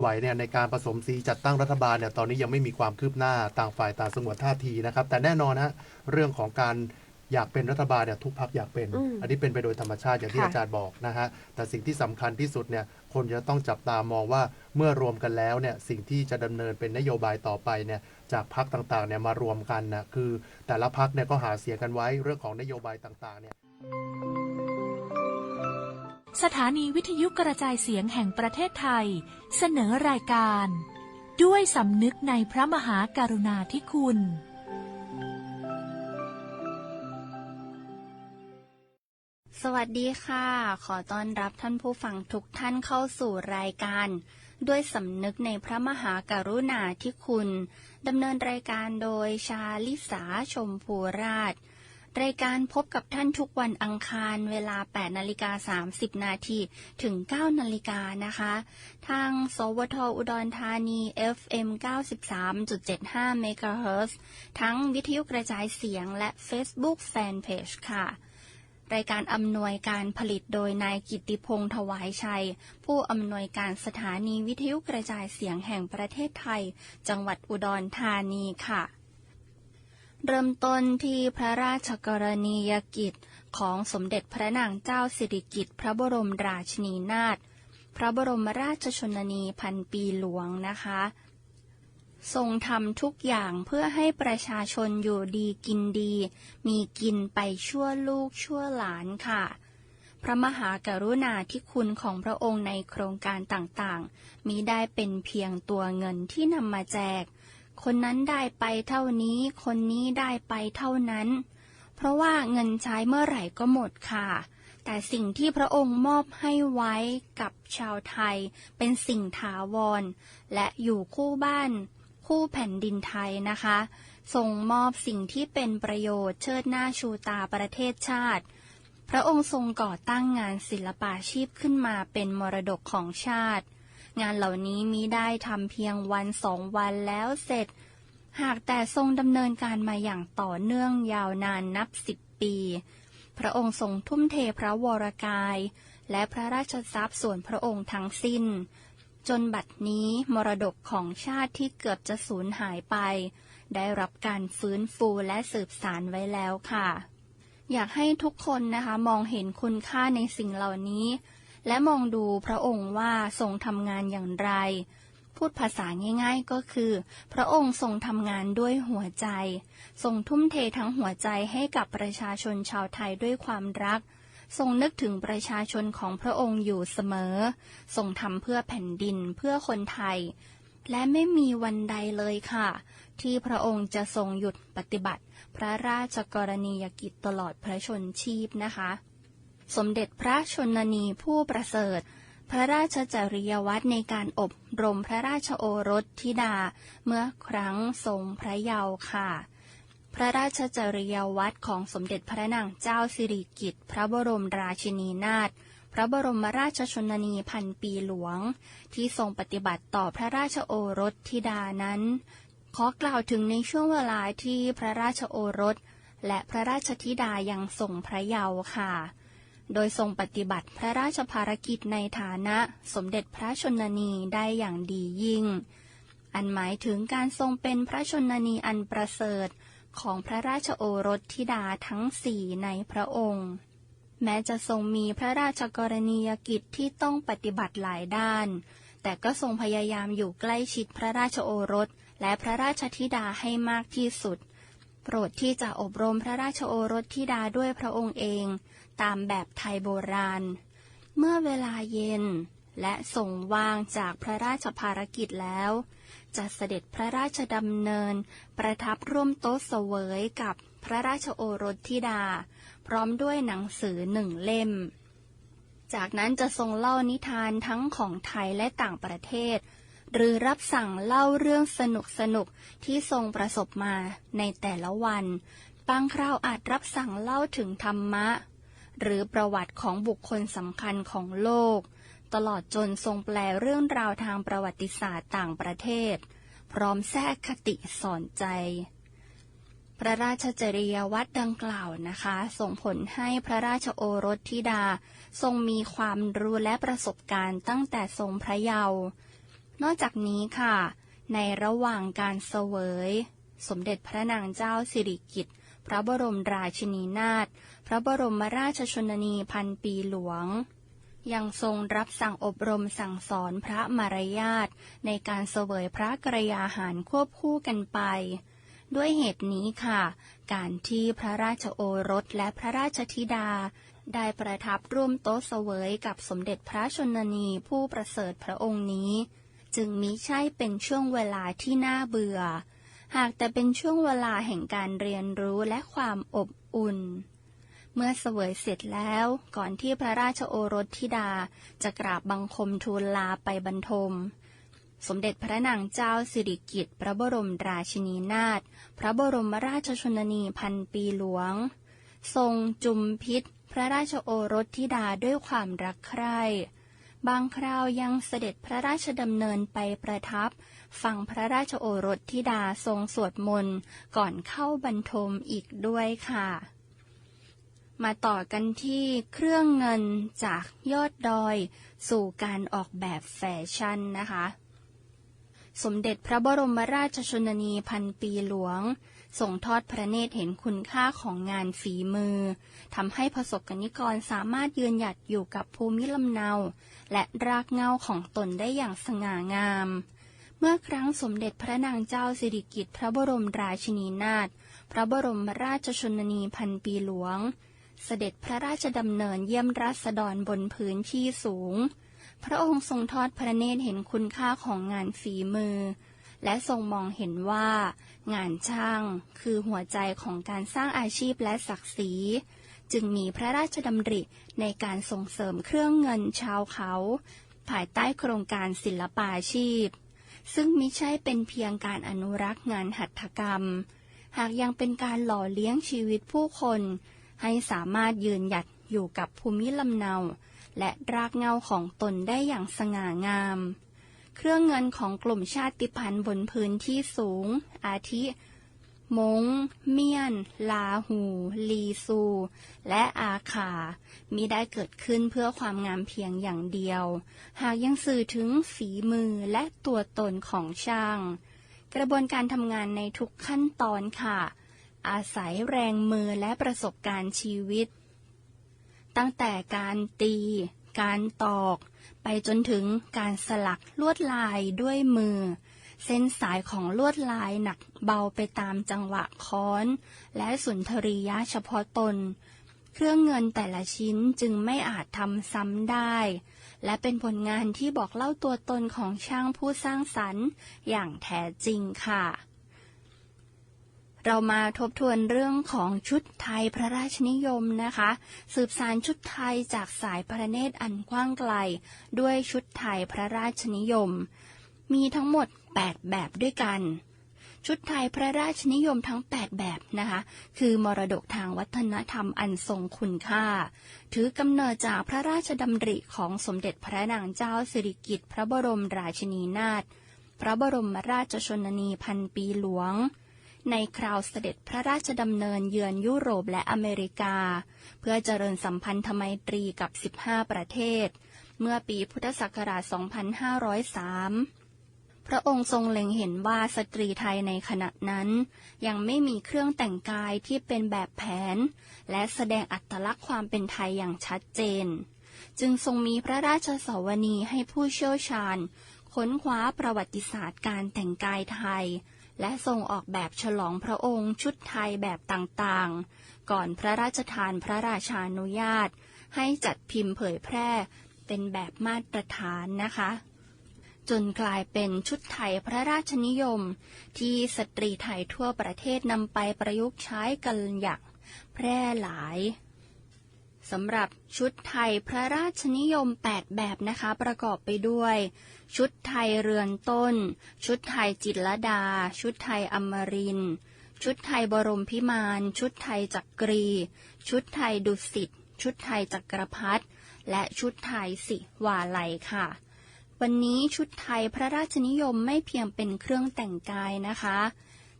ไหวเนี่ยในการผสมสีจัดตั้งรัฐบาลเนี่ยตอนนี้ยังไม่มีความคืบหน้าต่างฝ่ายต่างสงวนท่าทีนะครับ แต่แน่นอนฮะเรื่องของการอยากเป็นรัฐบาลเนี่ยทุกพักอยากเป็น อืมอันนี้เป็นไปโดยธรรมชาติอย่างที่ค่ะ อาจารย์บอกนะฮะแต่สิ่งที่สำคัญที่สุดเนี่ยคนจะต้องจับตามองว่าเมื่อรวมกันแล้วเนี่ยสิ่งที่จะดำเนินเป็นนโยบายต่อไปเนี่ยจากพักต่างๆเนี่ยมารวมกันนะคือแต่ละพักเนี่ยก็หาเสียงกันไว้เรื่องของนโยบายต่างๆเนี่ย สถานีวิทยุกระจายเสียงแห่งประเทศไทย เสนอรายการ ด้วยสำนึกในพระมหากรุณาธิคุณ สวัสดีค่ะ ขอต้อนรับท่านผู้ฟังทุกท่านเข้าสู่รายการ ด้วยสำนึกในพระมหากรุณาธิคุณดำเนินรายการโดยชาลิสาชมพูราช รายการพบกับท่านทุกวันอังคารเวลา 8 นาฬิกา 30 นาทีถึง 9 นาฬิกานะคะ ทาง สวทอุดรธานี FM 93.75 MHz ทั้งวิทยุกระจายเสียงและ Facebook Fanpage ค่ะรายการอำนวยการผลิตโดยนายกิติพงษ์ถวายชัย ผู้อำนวยการสถานีวิทยุกระจายเสียงแห่งประเทศไทย จังหวัดอุดรธานีค่ะ เริ่มต้นที่พระราชกรณียกิจของสมเด็จพระนางเจ้าสิริกิติ์พระบรมราชินีนาถพระบรมราชชนนีพันปีหลวงนะคะ ทรงทำทุกอย่างเพื่อให้ประชาชนอยู่ดีกินดี มีกินไปชั่วลูกชั่วหลานค่ะ พระมหากรุณาธิคุณของพระองค์ในโครงการต่างๆ มิได้เป็นเพียงตัวเงินที่นำมาแจก คนนั้นได้ไปเท่านี้ คนนี้ได้ไปเท่านั้น เพราะว่าเงินใช้เมื่อไหร่ก็หมดค่ะ แต่สิ่งที่พระองค์มอบให้ไว้กับชาวไทยเป็นสิ่งถาวร และอยู่คู่บ้าน คู่แผ่นดินไทยนะคะส่งมอบสิ่งที่เป็นประโยชน์เชิดหน้าชูตาประเทศชาติ พระองค์ทรงก่อตั้งงานศิลปาชีพขึ้นมาเป็นมรดกของชาติ งานเหล่านี้มิได้ทำเพียงวันสองวันแล้วเสร็จ หากแต่ทรงดำเนินการมาอย่างต่อเนื่องยาวนานนับสิบปี พระองค์ทรงทุ่มเทพระวรกาย และพระราชทรัพย์ส่วนพระองค์ทั้งสิ้น จนบัดนี้มรดกของชาติที่เกือบจะสูญหายไป ได้รับการฟื้นฟูและสืบสานไว้แล้วค่ะ อยากให้ทุกคนนะคะมองเห็นคุณค่าในสิ่งเหล่านี้ และมองดูพระองค์ว่าทรงทำงานอย่างไร พูดภาษาง่ายๆก็คือ พระองค์ทรงทำงานด้วยหัวใจ ทรงทุ่มเททั้งหัวใจให้กับประชาชนชาวไทยด้วยความรัก ทรงนึกถึงประชาชนของพระองค์อยู่เสมอ ทรงทำเพื่อแผ่นดินเพื่อคนไทย และไม่มีวันใดเลยค่ะ ที่พระองค์จะทรงหยุดปฏิบัติ พระราชกรณียกิจตลอดพระชนชีพนะคะ สมเด็จพระชนนีผู้ประเสริฐ พระราชจริยวัตรในการอบรมพระราชโอรสธิดา เมื่อครั้งทรงพระเยาว์ค่ะ พระราชจริยวัตรของสมเด็จพระนางเจ้าสิริกิติ์พระบรมราชินีนาถพระบรมราชชนนีพันปีหลวง ที่ทรงปฏิบัติต่อพระราชโอรสธิดานั้น ขอกล่าวถึงในช่วงเวลาที่พระราชโอรส และพระราชธิดายังทรงพระเยาว์ค่ะ โดยทรงปฏิบัติพระราชภารกิจในฐานะสมเด็จพระชนนีได้อย่างดียิ่ง อันหมายถึงการทรงเป็นพระชนนีอันประเสริฐของพระราชโอรสธิดาทั้งสี่ในพระองค์ แม้จะทรงมีพระราชกรณียกิจที่ต้องปฏิบัติหลายด้าน แต่ก็ทรงพยายามอยู่ใกล้ชิดพระราชโอรสและพระราชธิดาให้มากที่สุด โปรดที่จะอบรมพระราชโอรสธิดาด้วยพระองค์เอง ตามแบบไทยโบราณ เมื่อเวลาเย็นและส่งวางจากพระราชภารกิจแล้ว จะเสด็จพระราชดำเนิน ประทับร่วมโต๊ะเสวยกับพระราชโอรสธิดา พร้อมด้วยหนังสือหนึ่งเล่ม จากนั้นจะทรงเล่านิทานทั้งของไทยและต่างประเทศ หรือรับสั่งเล่าเรื่องสนุกสนุกที่ทรงประสบมาในแต่ละวัน บางคราวอาจรับสั่งเล่าถึงธรรมะ หรือประวัติของบุคคลสำคัญของโลก ตลอดจนทรงแปลเรื่องราวทางประวัติศาสตร์ต่างประเทศ พร้อมแทรกคติสอนใจ พระราชจริยวัตรดังกล่าวนะคะ ส่งผลให้พระราชโอรสธิดาทรงมีความรู้และประสบการณ์ตั้งแต่ทรงพระเยาว์นอกจากนี้ค่ะ ในระหว่างการเสวย สมเด็จพระนางเจ้าสิริกิติ์พระบรมราชินีนาถ พระบรมราชชนนีพันปีหลวง ยังทรงรับสั่งอบรมสั่งสอนพระมารยาทในการเสวยพระกรยาหารควบคู่กันไป ด้วยเหตุนี้ค่ะ การที่พระราชโอรสและพระราชธิดา ได้ประทับร่วมโต๊ะเสวยกับสมเด็จพระชนนีผู้ประเสริฐพระองค์นี้ จึงมิใช่เป็นช่วงเวลาที่น่าเบื่อหากแต่เป็นช่วงเวลาแห่งการเรียนรู้และความอบอุ่น เมื่อเสวยเสร็จแล้วก่อนที่พระราชโอรสธิดาจะกราบบังคมทูลลาไปบรรทม สมเด็จพระนางเจ้าสิริกิติ์พระบรมราชินีนาถพระบรมราชชนนีพันปีหลวง ทรงจุมพิษพระราชโอรสธิดาด้วยความรักใคร่บางคราวยังเสด็จพระราชดำเนินไปประทับ ฟังพระราชโอรสธิดาทรงสวดมนต์ก่อนเข้าบรรทมอีกด้วยค่ะ มาต่อกันที่เครื่องเงินจากยอดดอย สู่การออกแบบแฟชั่นนะคะ สมเด็จพระบรมราชชนนีพันปีหลวงส่งทอดพระเนตรเห็นคุณค่าของงานฝีมือทำให้ประสบกนิกรสามารถยืนหยัดอยู่กับภูมิลำเนา และรากเหง้าของตนได้อย่างสง่างาม เมื่อครั้งสมเด็จพระนางเจ้าสิริกิติ์พระบรมราชินีนาถพระบรมราชชนนีพันปีหลวง เสด็จพระราชดำเนินเยี่ยมราษฎรบนพื้นที่สูง พระองค์ทรงทอดพระเนตรเห็นคุณค่าของงานฝีมือ และทรงมองเห็นว่า งานช่างคือหัวใจของการสร้างอาชีพและศักดิ์ศรีจึงมีพระราชดำริในการส่งเสริมเครื่องเงินชาวเขา ภายใต้โครงการศิลปาชีพ ซึ่งมิใช่เป็นเพียงการอนุรักษ์งานหัตถกรรม หากยังเป็นการหล่อเลี้ยงชีวิตผู้คน ให้สามารถยืนหยัดอยู่กับภูมิลำเนา และรากเหง้าของตนได้อย่างสง่างาม เครื่องเงินของกลุ่มชาติพันธุ์บนพื้นที่สูง อาทิ มง เมียน ลาหู ลีซู และอาคามิได้เกิดขึ้นเพื่อความงามเพียงอย่างเดียว หากยังสื่อถึงฝีมือและตัวตนของช่าง กระบวนการทำงานในทุกขั้นตอนค่ะ อาศัยแรงมือและประสบการณ์ชีวิต ตั้งแต่การตี การตอก ไปจนถึงการสลักลวดลายด้วยมือ เส้นสายของลวดลายหนักเบาไปตามจังหวะค้อน และสุนทรียะเฉพาะตน เครื่องเงินแต่ละชิ้นจึงไม่อาจทำซ้ำได้และเป็นผลงานที่บอกเล่าตัวตนของช่างผู้สร้างสรรค์อย่างแท้จริงค่ะ เรามาทบทวนเรื่องของชุดไทยพระราชนิยมนะคะ สืบสารชุดไทยจากสายพระเนตรอันกว้างไกล ด้วยชุดไทยพระราชนิยม มีทั้งหมด 8 แบบด้วยกัน ชุดไทยพระราชนิยมทั้ง 8 แบบนะคะ คือมรดกทางวัฒนธรรมอันทรงคุณค่า ถือกำเนิดจากพระราชดำริของสมเด็จพระนางเจ้าสิริกิติ์พระบรมราชินีนาถพระบรมราชชนนีพันปีหลวง ในคราวเสด็จพระราชดำเนินเยือนยุโรปและอเมริกา เพื่อเจริญสัมพันธไมตรีกับ 15 ประเทศ เมื่อปีพุทธศักราช 2503 พระองค์ทรงเล็งเห็นว่าสตรีไทยในขณะนั้น ยังไม่มีเครื่องแต่งกายที่เป็นแบบแผน และแสดงอัตลักษณ์ความเป็นไทยอย่างชัดเจน จึงทรงมีพระราชสวนีให้ผู้เชี่ยวชาญ ค้นคว้าประวัติศาสตร์การแต่งกายไทย และทรงออกแบบฉลองพระองค์ชุดไทยแบบต่างๆ ก่อนพระราชทานพระราชานุญาต ให้จัดพิมพ์เผยแพร่เป็นแบบมาตรฐานนะคะ จนกลายเป็นชุดไทยพระราชนิยม ที่สตรีไทยทั่วประเทศนำไปประยุกต์ใช้กันอย่างแพร่หลาย สำหรับชุดไทยพระราชนิยม 8 แบบนะคะ ประกอบไปด้วย ชุดไทยเรือนต้น ชุดไทยจิตรดา ชุดไทยอมริน ชุดไทยบรมพิมาน ชุดไทยจักรี ชุดไทยดุสิต ชุดไทยจักรพรรดิและชุดไทยสิวาลัยค่ะ วันนี้ชุดไทยพระราชนิยมไม่เพียงเป็นเครื่องแต่งกายนะคะ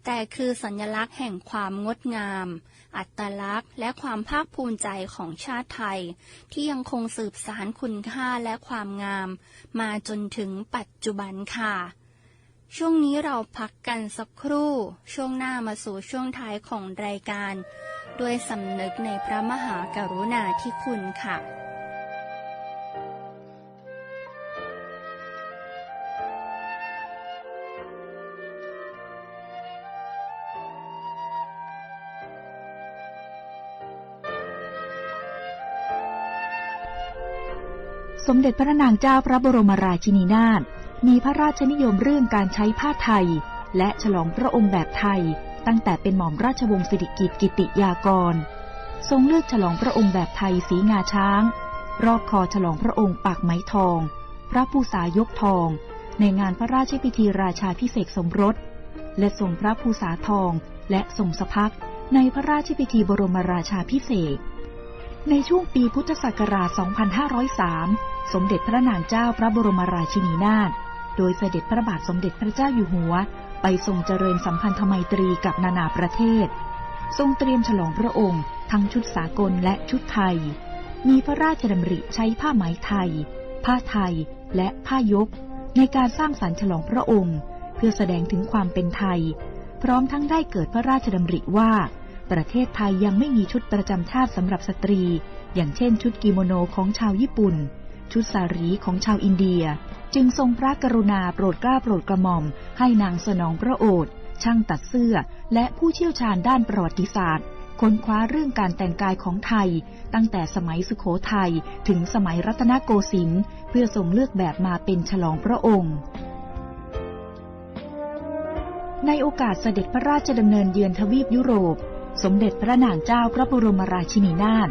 แต่คือสัญลักษณ์แห่งความงดงาม อัตลักษณ์ และความภาคภูมิใจของชาติไทย ที่ยังคงสืบสานคุณค่าและความงาม มาจนถึงปัจจุบันค่ะ ช่วงนี้เราพักกันสักครู่ ช่วงหน้ามาสู่ช่วงท้ายของรายการ ด้วยสำนึกในพระมหากรุณาธิคุณค่ะ สมเด็จพระนางเจ้าพระบรมราชินีนาถมีพระราชนิยมเรื่องการใช้ผ้าไทย และฉลองพระองค์แบบไทย ตั้งแต่เป็นหม่อมราชวงศ์สิริกิติกิติยากร ทรงเลือกฉลองพระองค์แบบไทยสีงาช้าง รอบคอฉลองพระองค์ปากไหมทอง พระภูษายกทอง ในงานพระราชพิธีราชาพิเศษสมรส และทรงพระภูษาทองและทรงสะพักในพระราชพิธีบรมราชาพิเศษ ในช่วงปีพุทธศักราช 2503 สมเด็จพระนางเจ้าพระบรมราชินีนาถ โดยเสด็จพระบาทสมเด็จพระเจ้าอยู่หัว ไปทรงเจริญสัมพันธไมตรีกับนานาประเทศ ทรงเตรียมฉลองพระองค์ ทั้งชุดสากลและชุดไทย มีพระราชดำริใช้ผ้าไหมไทย ผ้าไทยและผ้ายก ในการสร้างสรรค์ฉลองพระองค์ เพื่อแสดงถึงความเป็นไทย พร้อมทั้งได้เกิดพระราชดำริว่า ประเทศไทยยังไม่มีชุดประจำชาติสำหรับสตรี อย่างเช่นชุดกิโมโนของชาวญี่ปุ่น ชุดสารีของชาวอินเดีย จึงทรงพระกรุณาโปรดเกล้าโปรดกระหม่อม ให้นางสนองพระโอษฐ์ช่างตัดเสื้อ และผู้เชี่ยวชาญด้านประวัติศาสตร์ ค้นคว้าเรื่องการแต่งกายของไทย ตั้งแต่สมัยสุโขทัยถึงสมัยรัตนโกสินทร์เพื่อทรงเลือกแบบมาเป็นฉลองพระองค์ในโอกาสเสด็จพระราชดำเนินเยือนทวีปยุโรป สมเด็จพระนางเจ้าพระบรมราชินีนาถ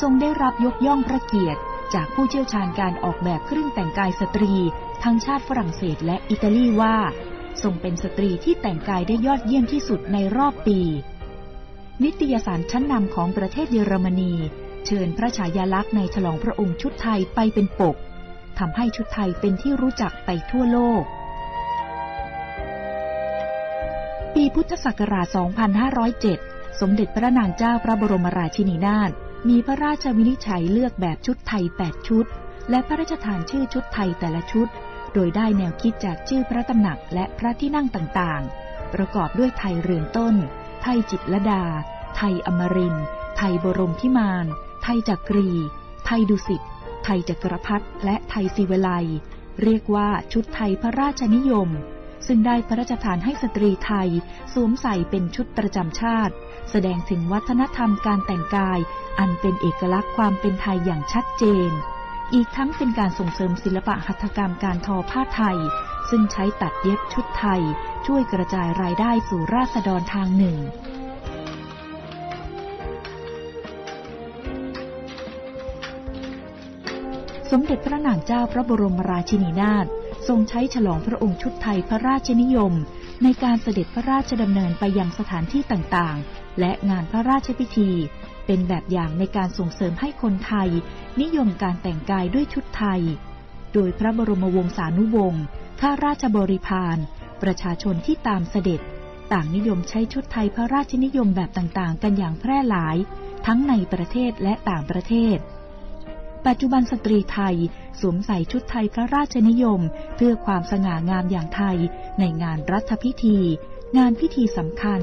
ทรงได้รับยกย่องพระเกียรติจากผู้เชี่ยวชาญการออกแบบเครื่องแต่งกายสตรี ทั้งชาติฝรั่งเศสและอิตาลีว่า ทรงเป็นสตรีที่แต่งกายได้ยอดเยี่ยมที่สุดในรอบปี นิตยสารชั้นนำของประเทศเยอรมนี เชิญพระฉายาลักษณ์ในฉลองพระองค์ชุดไทยไปเป็นปกทำให้ชุดไทยเป็นที่รู้จักไปทั่วโลก ปีพุทธศักราช 2507 สมเด็จพระนางเจ้าพระบรมราชินีนาถมีพระราชวินิจฉัยเลือกแบบชุดไทย 8 ชุด และพระราชทานชื่อชุดไทยแต่ละชุด โดยได้แนวคิดจากชื่อพระตำหนักและพระที่นั่งต่างๆ ประกอบด้วยไทยเรือนต้น ไทยจิตรดา ไทยอมริน ไทยบรมพิมาน ไทยจักรี ไทยดุสิต ไทยจักรพรรดิและไทยศิวไลเรียกว่าชุดไทยพระราชนิยม ซึ่งได้พระราชทานให้สตรีไทย สวมใส่เป็นชุดประจำชาติ แสดงถึงวัฒนธรรมการแต่งกาย อันเป็นเอกลักษณ์ความเป็นไทยอย่างชัดเจน อีกทั้งเป็นการส่งเสริมศิลปะหัตถกรรมการทอผ้าไทย ซึ่งใช้ตัดเย็บชุดไทย ช่วยกระจายรายได้สู่ราษฎรทางหนึ่งสมเด็จพระนางเจ้าพระบรมราชินีนาถ ทรงใช้ฉลองพระองค์ชุดไทยพระราชนิยม ในการเสด็จพระราชดำเนินไปยังสถานที่ต่างๆ และงานพระราชพิธี เป็นแบบอย่างในการส่งเสริมให้คนไทย นิยมการแต่งกายด้วยชุดไทย โดยพระบรมวงศานุวงศ์ข้าราชบริพาร ประชาชนที่ตามเสด็จ ต่างนิยมใช้ชุดไทยพระราชนิยมแบบต่างๆ กันอย่างแพร่หลาย ทั้งในประเทศและต่างประเทศ ปัจจุบันสตรีไทยสวมใส่ชุดไทยพระราชนิยม เพื่อความสง่างามอย่างไทย ในงานรัฐพิธี งานพิธีสำคัญ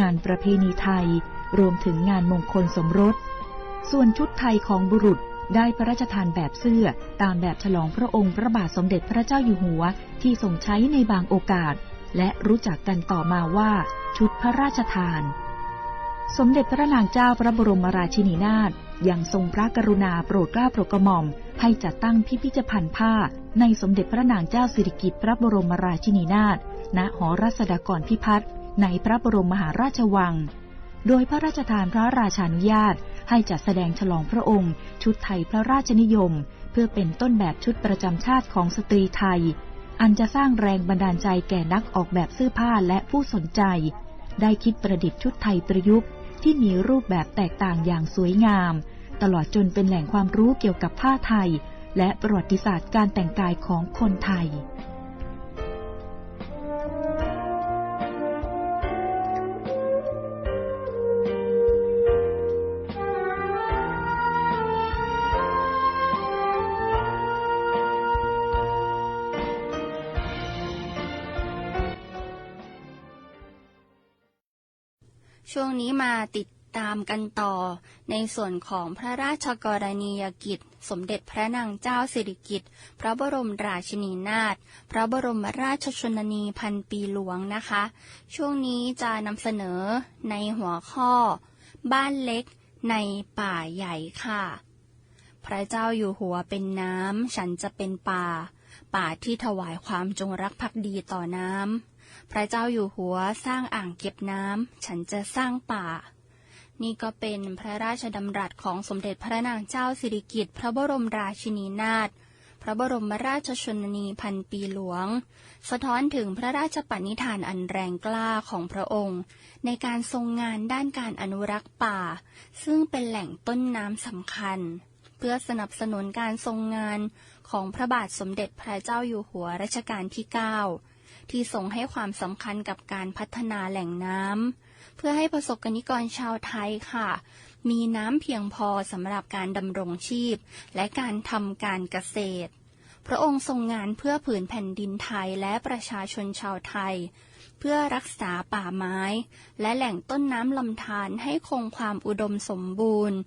งานประเพณีไทย รวมถึงงานมงคลสมรส ส่วนชุดไทยของบุรุษได้พระราชทานแบบเสื้อตามแบบฉลองพระองค์พระบาทสมเด็จพระเจ้าอยู่หัวที่ทรงใช้ในบางโอกาส และรู้จักกันต่อมาว่าชุดพระราชทาน สมเด็จพระนางเจ้าพระบรมราชินีนาถ ยังทรงพระกรุณาโปรดเกล้าโปรดกระหม่อม ให้จัดตั้งพิพิธภัณฑ์ผ้า ในสมเด็จพระนางเจ้าสิริกิติ์พระบรมราชินีนาถ ณ หอรัศดากรพิพัฒน์ในพระบรมมหาราชวัง โดยพระราชทานพระราชานุญาต ให้จัดแสดงฉลองพระองค์ ชุดไทยพระราชนิยม เพื่อเป็นต้นแบบชุดประจำชาติของสตรีไทย อันจะสร้างแรงบันดาลใจแก่นักออกแบบเสื้อผ้าและผู้สนใจ ได้คิดประดิษฐ์ชุดไทยประยุกต์ ที่มีรูปแบบแตกต่างอย่างสวยงาม ตลอดจนเป็นแหล่งความรู้เกี่ยวกับผ้าไทย และประวัติศาสตร์การแต่งกายของคนไทย มาติดตามกันต่อ ในส่วนของพระราชกรณียกิจ สมเด็จพระนางเจ้าสิริกิติ์พระบรมราชินีนาถพระบรมราชชนนีพันปีหลวงนะคะ ช่วงนี้จะนำเสนอในหัวข้อ บ้านเล็กในป่าใหญ่ค่ะ พระเจ้าอยู่หัวเป็นน้ำ ฉันจะเป็นป่า ป่าที่ถวายความจงรักภักดีต่อน้ำ พระเจ้าอยู่หัวสร้างอ่างเก็บน้ำ ฉันจะสร้างป่า นี่ก็เป็นพระราชดำรัสของสมเด็จพระนางเจ้าสิริกิติ์พระบรมราชินีนาถ พระบรมราชชนนีพันปีหลวง สะท้อนถึงพระราชปณิธานอันแรงกล้าของพระองค์ ในการทรงงานด้านการอนุรักษ์ป่า ซึ่งเป็นแหล่งต้นน้ำสำคัญ เพื่อสนับสนุนการทรงงานของพระบาทสมเด็จพระเจ้าอยู่หัวรัชกาลที่ 9 ที่ทรงให้ความสำคัญกับการพัฒนาแหล่งน้ำเพื่อให้ประสบกนิกรชาวไทยค่ะ มีน้ำเพียงพอสำหรับการดำรงชีพ และการทำการเกษตร พระองค์ทรงงานเพื่อผืนแผ่นดินไทยและประชาชนชาวไทย เพื่อรักษาป่าไม้ และแหล่งต้นน้ำลำธารให้คงความอุดมสมบูรณ์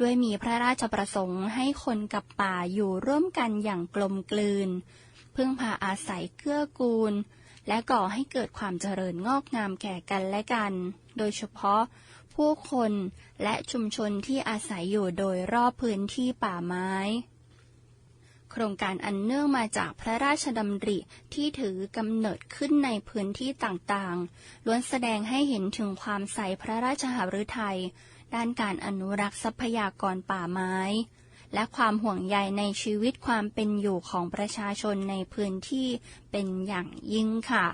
ด้วยมีพระราชประสงค์ให้คนกับป่าอยู่ร่วมกันอย่างกลมกลืน พึ่งพาอาศัยเกื้อกูล และก่อให้เกิดความเจริญงอกงามแก่กันและกัน โดยเฉพาะผู้คนและชุมชนที่อาศัยอยู่โดยรอบพื้นที่ป่าไม้ โครงการอันเนื่องมาจากพระราชดำริที่ถือกำเนิดขึ้นในพื้นที่ต่างๆ ล้วนแสดงให้เห็นถึงความใส่พระราชหฤทัยด้านการอนุรักษ์ทรัพยากรป่าไม้ และความห่วงใยในชีวิตความเป็นอยู่ของประชาชนในพื้นที่เป็นอย่างยิ่งค่ะ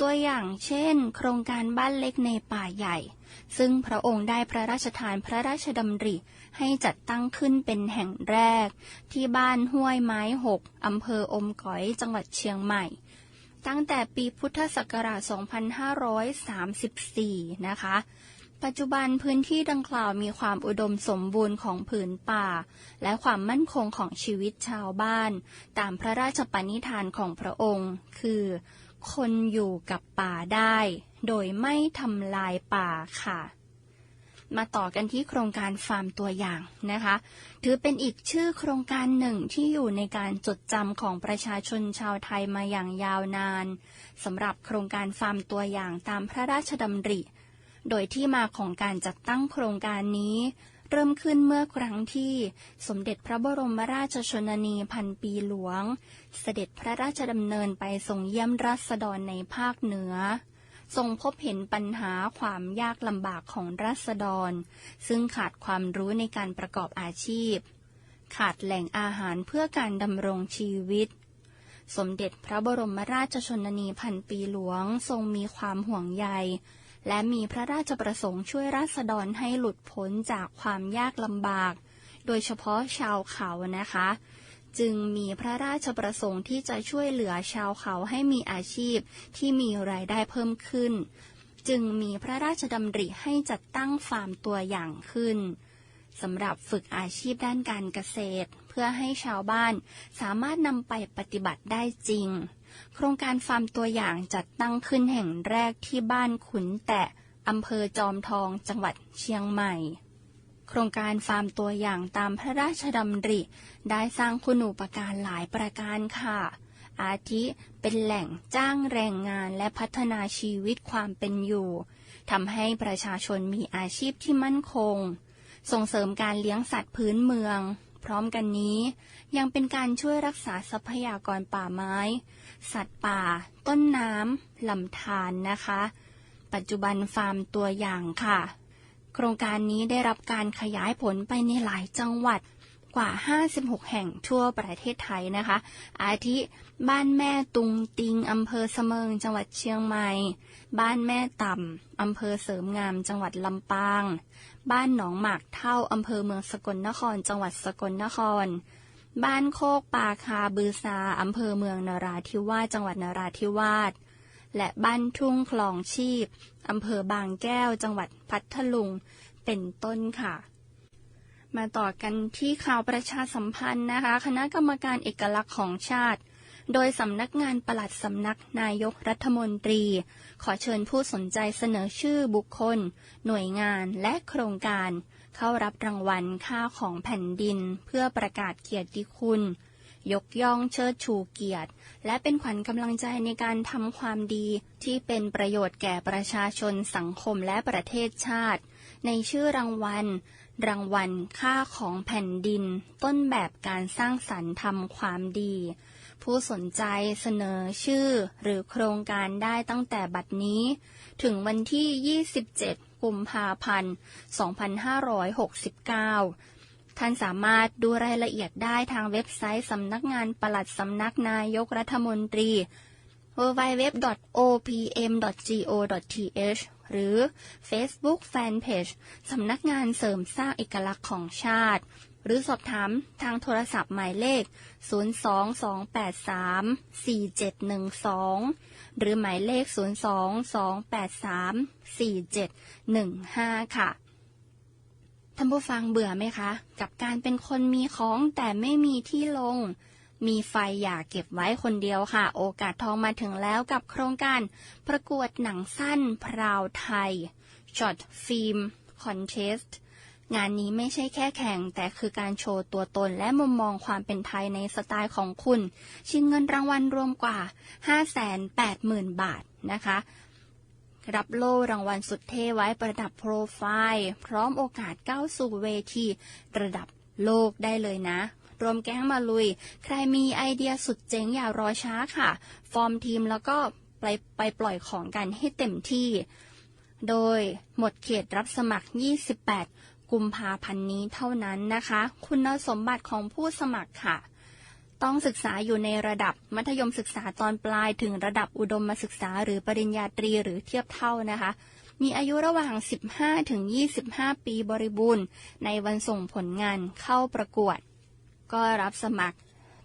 ตัวอย่างเช่น โครงการบ้านเล็กในป่าใหญ่ ซึ่งพระองค์ได้พระราชทานพระราชดำริให้จัดตั้งขึ้นเป็นแห่งแรก ที่บ้านห้วยไม้หกอำเภออมก๋อยจังหวัดเชียงใหม่ตั้งแต่ปีพุทธศักราช 2534 นะคะ ปัจจุบันพื้นที่ดังกล่าวมีความอุดมสมบูรณ์ของผืนป่า และความมั่นคงของชีวิตชาวบ้าน ตามพระราชปณิธานของพระองค์ คือ คนอยู่กับป่าได้ โดยไม่ทำลายป่าค่ะ มาต่อกันที่โครงการฟาร์มตัวอย่างนะคะ ถือเป็นอีกชื่อโครงการหนึ่งที่อยู่ในการจดจำของประชาชนชาวไทยมาอย่างยาวนานสำหรับโครงการฟาร์มตัวอย่างตามพระราชดำริ โดยที่มาของการจัดตั้งโครงการนี้ เริ่มขึ้นเมื่อครั้งที่สมเด็จพระบรมราชชนนีพันปีหลวง เสด็จพระราชดำเนินไปทรงเยี่ยมราษฎรในภาคเหนือทรงพบเห็นปัญหาความยากลำบากของราษฎร ซึ่งขาดความรู้ในการประกอบอาชีพ ขาดแหล่งอาหารเพื่อการดำรงชีวิต สมเด็จพระบรมราชชนนีพันปีหลวงทรงมีความห่วงใย และมีพระราชประสงค์ช่วยราษฎรให้หลุดพ้นจากความยากลำบาก โดยเฉพาะชาวเขานะคะ จึงมีพระราชประสงค์ที่จะช่วยเหลือชาวเขาให้มีอาชีพที่มีรายได้เพิ่มขึ้น จึงมีพระราชดำริให้จัดตั้งฟาร์มตัวอย่างขึ้นสำหรับฝึกอาชีพด้านการเกษตร เพื่อให้ชาวบ้านสามารถนำไปปฏิบัติได้จริง โครงการฟาร์มตัวอย่างจัดตั้งขึ้นแห่งแรกที่บ้านขุนแตะอำเภอจอมทองจังหวัดเชียงใหม่ โครงการฟาร์มตัวอย่างตามพระราชดำริ ได้สร้างคุณูปการหลายประการค่ะ อาทิเป็นแหล่งจ้างแรงงานและพัฒนาชีวิตความเป็นอยู่ทำให้ประชาชนมีอาชีพที่มั่นคง ส่งเสริมการเลี้ยงสัตว์พื้นเมือง พร้อมกันนี้ ยังเป็นการช่วยรักษาทรัพยากรป่าไม้ สัตว์ป่า ต้นน้ำลำธารนะคะ ปัจจุบันฟาร์มตัวอย่างค่ะ โครงการนี้ได้รับการขยายผลไปในหลายจังหวัดกว่า 56 แห่งทั่วประเทศไทยนะคะ อาทิ บ้านแม่ตุงติง อำเภอเสมิง จังหวัดเชียงใหม่ บ้านแม่ต่ำ อำเภอเสริมงาม จังหวัดลำปาง บ้านหนองหมากเท่าอำเภอเมืองสกลนคร จังหวัดสกลนคร บ้านโคกปาคาบือซาอำเภอเมืองนราธิวาสจังหวัดนราธิวาสและบ้านทุ่งคลองชีพอำเภอบางแก้ว จังหวัดพัทลุง เป็นต้นค่ะ มาต่อกันที่ข่าวประชาสัมพันธ์นะคะ คณะกรรมการเอกลักษณ์ของชาติ โดยสำนักงานปลัดสำนักนายกรัฐมนตรี ขอเชิญผู้สนใจเสนอชื่อบุคคล หน่วยงานและโครงการ เข้ารับรางวัลค่าของแผ่นดินเพื่อประกาศเกียรติคุณ ยกย่องเชิดชูเกียรติ และเป็นขวัญกำลังใจในการทำความดีที่เป็นประโยชน์แก่ประชาชนสังคมและประเทศชาติ ในชื่อรางวัลรางวัลค่าของแผ่นดิน ต้นแบบการสร้างสรรค์ทำความดี ผู้สนใจเสนอชื่อหรือโครงการได้ตั้งแต่บัดนี้ ถึงวันที่ 27 กุมภาพันธ์ 2569 ท่านสามารถดูรายละเอียดได้ทางเว็บไซต์สำนักงานปลัดสำนักนายกรัฐมนตรี www.opm.go.th หรือ Facebook Fanpage สำนักงานเสริมสร้างเอกลักษณ์ของชาติ หรือสอบถามทางโทรศัพท์หมายเลข 022834712 หรือหมายเลข 022834715 ค่ะ ท่านผู้ฟังเบื่อไหมคะ กับการเป็นคนมีของแต่ไม่มีที่ลง มีไฟอยากเก็บไว้คนเดียวค่ะ โอกาสทองมาถึงแล้วกับโครงการประกวดหนังสั้นพราวไทย Short Film Contest งานนี้ไม่ใช่แค่แข่ง แต่คือการโชว์ตัวตนและมุมมองความเป็นไทยในสไตล์ของคุณ ชิงเงินรางวัลรวมกว่า 580,000 บาทนะคะ รับโล่รางวัลสุดเท่ไว้ประดับโปรไฟล์ พร้อมโอกาสก้าวสู่เวทีระดับโลกได้เลยนะรวมแก๊งมาลุย ใครมีไอเดียสุดเจ๋งอย่ารอช้าค่ะ ฟอร์มทีมแล้วก็ไปไปปล่อยของกันให้เต็มที่ โดยหมดเขตรับสมัคร 28 กุมภาพันธ์นี้เท่านั้นนะคะ คุณสมบัติของผู้สมัครค่ะ ต้องศึกษาอยู่ในระดับมัธยมศึกษาตอนปลายถึงระดับอุดมศึกษาหรือปริญญาตรีหรือเทียบเท่านะคะ มีอายุระหว่าง 15 ถึง 25 ปีบริบูรณ์ ในวันส่งผลงานเข้าประกวด ก็รับสมัคร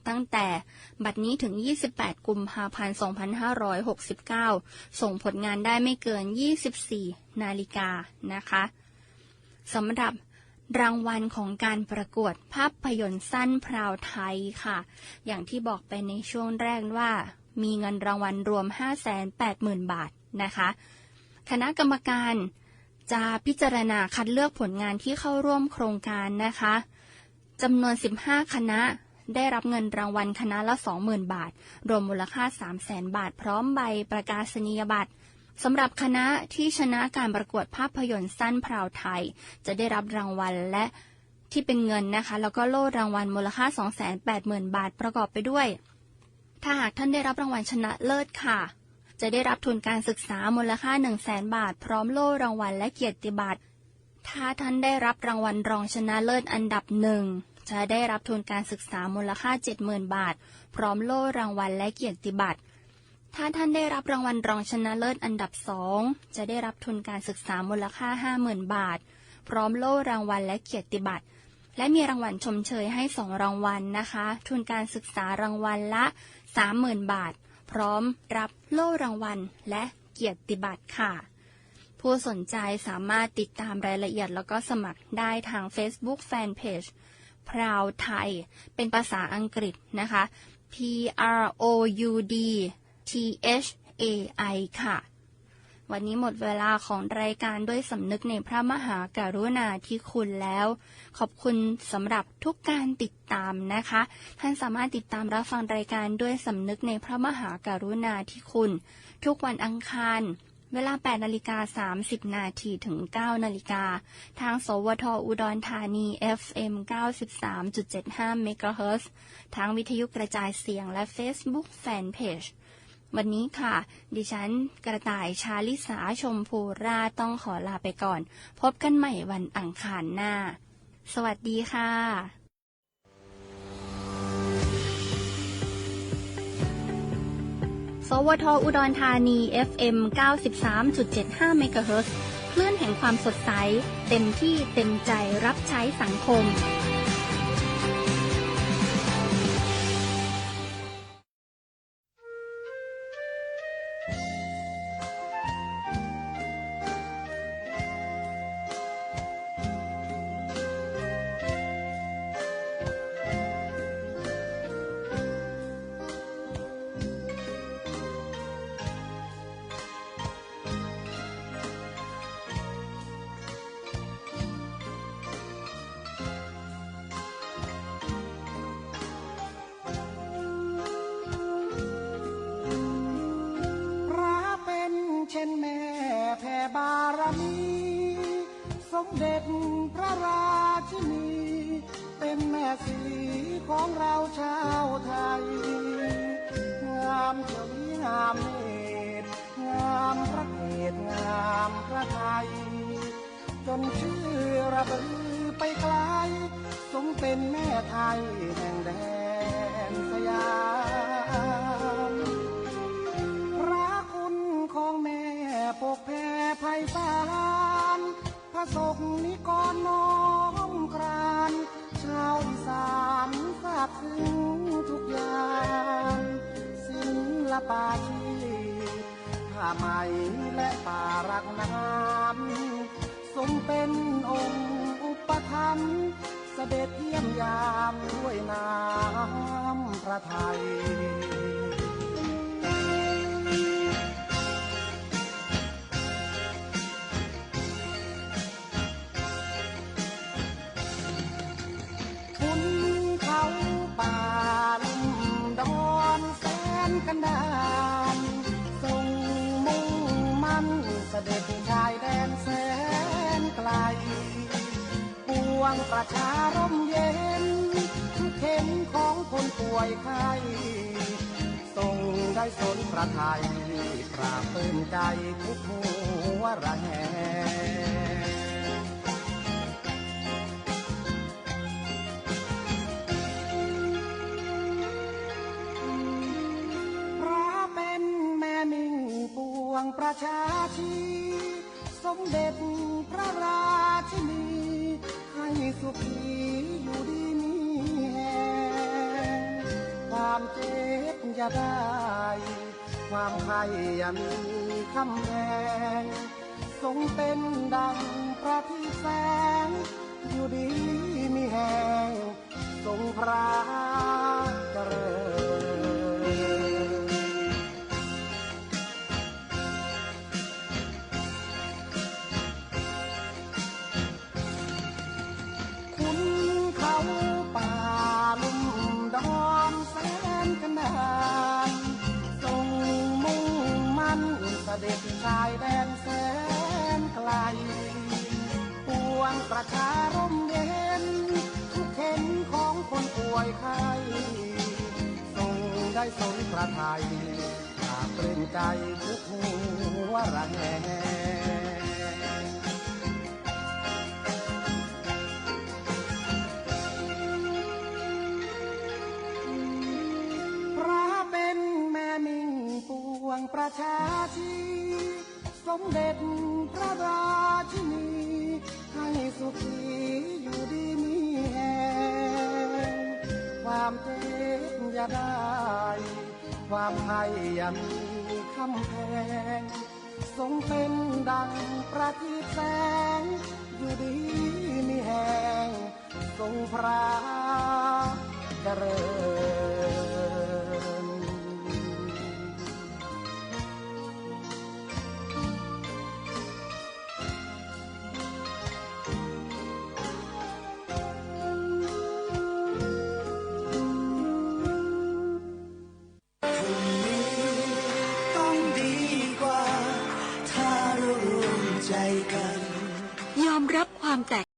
ตั้งแต่บัดนี้ถึง 28 กุมภาพันธ์ 2569 ส่งผลงานได้ไม่เกิน 24 นาฬิกานะคะ สำหรับรางวัลของการประกวดภาพยนตร์สั้นพราวไทยค่ะ อย่างที่บอกไปในช่วงแรกว่า มีเงินรางวัลรวม 580,000 บาทนะคะ คณะกรรมการจะพิจารณาคัดเลือกผลงานที่เข้าร่วมโครงการนะคะจำนวน 15 คณะได้รับเงินรางวัลคณะละ 20,000 บาท รวมมูลค่า 300,000 บาท พร้อมใบประกาศนียบัตร สำหรับคณะที่ชนะการประกวดภาพยนตร์สั้นพราวไทย จะได้รับรางวัลและที่เป็นเงินนะคะ แล้วก็โล่รางวัลมูลค่า 280,000 บาทประกอบไปด้วย ถ้าหากท่านได้รับรางวัลชนะเลิศค่ะ จะได้รับทุนการศึกษามูลค่า 1 0 0 0 0แบาท พร้อมโล่รางวัลและเกียรติบัตรถ้าท่านได้รับรางวัลรองชนะเลิศอันดับหนึ่งจะได้รับทุนการศึกษามูลค่า 70,000 บาท พร้อมโล่รางวัลและเกียรติบัตร ถ้าท่านได้รับรางวัลรองชนะเลิศอันดับสองจะได้รับทุนการศึกษามูลค่า 50,000 บาท พร้อมโล่รางวัลและเกียรติบัตร และมีรางวัลชมเชยให้สองรางวัลนะคะ ทุนการศึกษารางวัลละ 30,000 บาท พร้อมรับโล่รางวัลและเกียรติบัตรค่ะ ผู้สนใจสามารถติดตามรายละเอียดแล้วก็สมัครได้ทาง Facebook Fanpage พราวไทย เป็นภาษาอังกฤษนะคะ P R O U D T H A I ค่ะ วันนี้หมดเวลาของรายการด้วยสำนึกในพระมหากรุณาธิคุณแล้ว ขอบคุณสำหรับทุกการติดตามนะคะ ท่านสามารถติดตามรับฟังรายการด้วยสำนึกในพระมหากรุณาธิคุณ ทุกวันอังคารเวลา 8 นาฬิกา 30 นาทีถึง 9 นาฬิกา ทาง สวท อุดรธานี FM 93.75เมกะเฮิรตซ์ทางวิทยุกระจายเสียงและ Facebook Fanpage วันนี้ค่ะ ดิฉันกระต่ายชาลิสาชมพูราต้องขอลาไปก่อน พบกันใหม่วันอังคารหน้า สวัสดีค่ะสวทอุดรธานี FM 93.75เมกะเฮิรตซ์คลื่นแห่งความสดใส เต็มที่เต็มใจรับใช้สังคม ไทย จนชื่อระบือไปไกล สมเป็นแม่ไทยแห่งแดนสยามพระคุณของแม่ปกแผ่ไพศาลพระศกนิกรน้อมกรานชาวอีสานทราบถึงทุกอย่างศิลปาชี ไหมและป่ารักน้ำสมเป็นองค์อุปถัมภ์เสด็จเยี่ยมยามด้วยน้ำพระไทย ปวงประชาร่มเย็น ทุกเข็นของคนป่วยไข้ทรงได้สนพระไทยปราบปลื้มใจทุกหัวระแหงพระเป็นแม่มิ่งปวงประชาชี สมเด็จพระราชินี สุขีอยู่ดีมีแหงความเจ็บอย่าได้ ความไข้อย่ามีคำแพงทรงเป็นดังพระที่แสง อยู่ดีมีแหงทรงพระเจริญ ด็จชายแดนแสนไกลปวงประชาร่มเย็นทุกเข็นของคนป่วยไข้ทรงได้สนพระทายปราเปลื้มใจทุกหัวระแหง ประชาชีสมเด็จพระราชินี ให้สุขีอยู่ดีมีแหงความเจ็บอย่าได้ ความไห้อย่ามีคำแพงทรงเป็นดังประทีปแสง อยู่ดีมีแหงทรงพระเจริญ